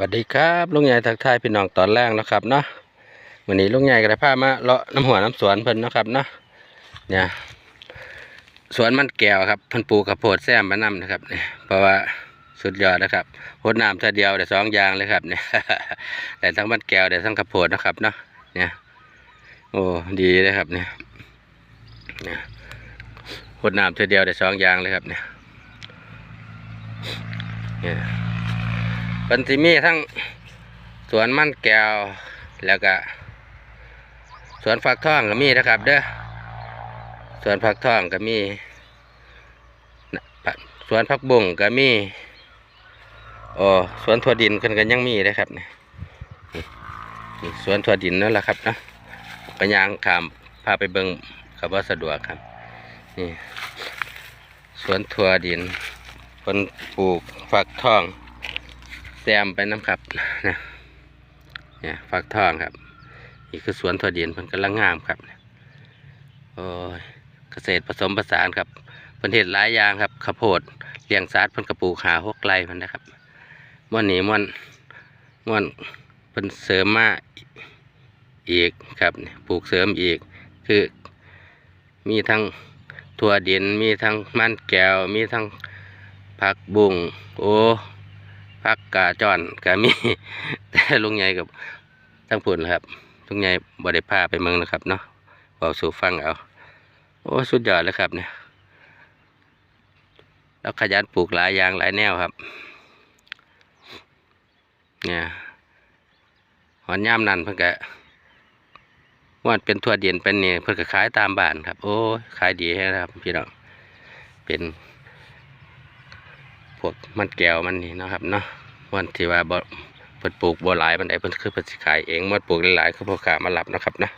สวัสดีครับลุงใหญ่ทักทายพี่น้องตอนแรกนะครับเนาะวันนี้ลุงใหญ่ก็ได้พามาเลาะน้ำหัวน้ำสวนเพิ่นนะครับเนาะเนี่ยสวนมันแก้วครับเพิ่นปลูกข้าวโพดแซมมานำนะครับเนี่ยเพราะว่าสุดยอดนะครับโพดน้ำเท่าเดียวได้สองอย่างเลยครับเนี่ยได้ทั้งมันแก้วได้ทั้งข้าวโพดนะครับเนาะเนี่ยโอ้ดีเลยครับเนี่ยเนี่ยโพดน้ำเท่าเดียวได้สองอย่างเลยครับเนี่ยเนี่ย เป็นที่มีทั้งสวนมันแก้วแล้วก็สวนฝักทองก็มีนะครับ เด้อสวนฝักทองก็มีสวนผักบุ้งก็มีโอ้สวนถั่วดินกันกันยังมีนะครับนี่นี่นี่สวนถั่วดินนั่นแหละครับเนาะปัญญางขามพาไปเบิงกับว่าสะดวกครับนี่สวนถั่วดินคนปลูกฝักทอง มไปน้ำครับนะเนี่ยฟักทองครับนี่คือสวนถั่วเดียนเพิ่นกำลังงามครับโอ้ยเกษตรผสมผสานครับเพิ่นเห็ดหลายอย่างครับข้าวโพดเลี้ยงสัตว์เพิ่นกระปลูกหาหกไร่เพิ่นนะครับม่วนนี้ม่วนม่วนเพิ่นเสริมมาอีกครับปลูกเสริมอีกคือมีทั้งถั่วดินมีทั้งมันแก้วมีทั้งผักบุ้งโอ้ พักกาจอนกามีแต่ลุงใหญ่กับทั้งพุ่นครับลุงใหญ่บ่ได้พาไปเมืองนะครับเนาะบอกสู่ฟังเอา โอ้สุดยอดเลยครับเนี่ยแล้วขยันปลูกหลายอย่างหลายแนวครับ เนี่ยหอนย่ามนันเพิ่นก็วาดเป็นทั่วเดียนเป็นเนี่ยเพิ่นก็ขายตามบ้านครับ โอ้ขายดีแฮะครับพี่น้องเป็น วกมันแก้วมันนี่นะครับเนาะวันที่ว่าเพิ่นปลูกบ่หลายมันไดเพิ่นคือเพิ่นสิขายเองมันปลูกหลายๆคือพ่อค้ามารับนะครับเนาะ